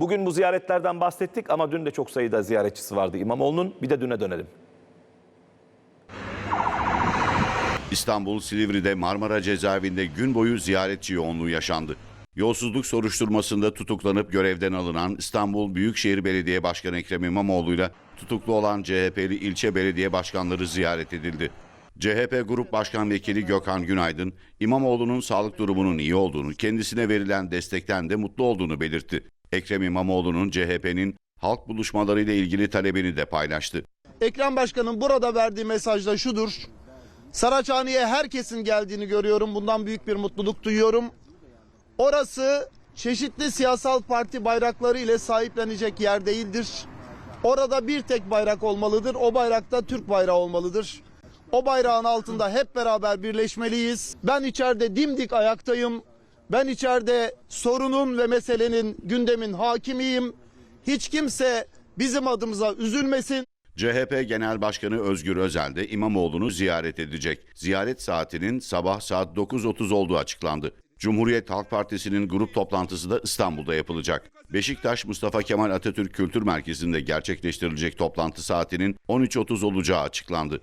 Bugün bu ziyaretlerden bahsettik ama dün de çok sayıda ziyaretçisi vardı İmamoğlu'nun. Bir de düne dönelim. İstanbul Silivri'de Marmara Cezaevinde gün boyu ziyaretçi yoğunluğu yaşandı. Yolsuzluk soruşturmasında tutuklanıp görevden alınan İstanbul Büyükşehir Belediye Başkanı Ekrem İmamoğlu'yla tutuklu olan CHP'li ilçe belediye başkanları ziyaret edildi. CHP Grup Başkan Vekili Gökhan Günaydın, İmamoğlu'nun sağlık durumunun iyi olduğunu, kendisine verilen destekten de mutlu olduğunu belirtti. Ekrem İmamoğlu'nun CHP'nin halk buluşmalarıyla ilgili talebini de paylaştı. Ekrem Başkan'ın burada verdiği mesaj da şudur. Saraçhane'ye herkesin geldiğini görüyorum. Bundan büyük bir mutluluk duyuyorum. Orası çeşitli siyasal parti bayrakları ile sahiplenecek yer değildir. Orada bir tek bayrak olmalıdır. O bayrakta Türk bayrağı olmalıdır. O bayrağın altında hep beraber birleşmeliyiz. Ben içeride dimdik ayaktayım. Ben içeride sorunun ve meselenin gündemin hakimiyim. Hiç kimse bizim adımıza üzülmesin. CHP Genel Başkanı Özgür Özel de İmamoğlu'nu ziyaret edecek. Ziyaret saatinin sabah saat 9.30 olduğu açıklandı. Cumhuriyet Halk Partisi'nin grup toplantısı da İstanbul'da yapılacak. Beşiktaş Mustafa Kemal Atatürk Kültür Merkezi'nde gerçekleştirilecek toplantı saatinin 13.30 olacağı açıklandı.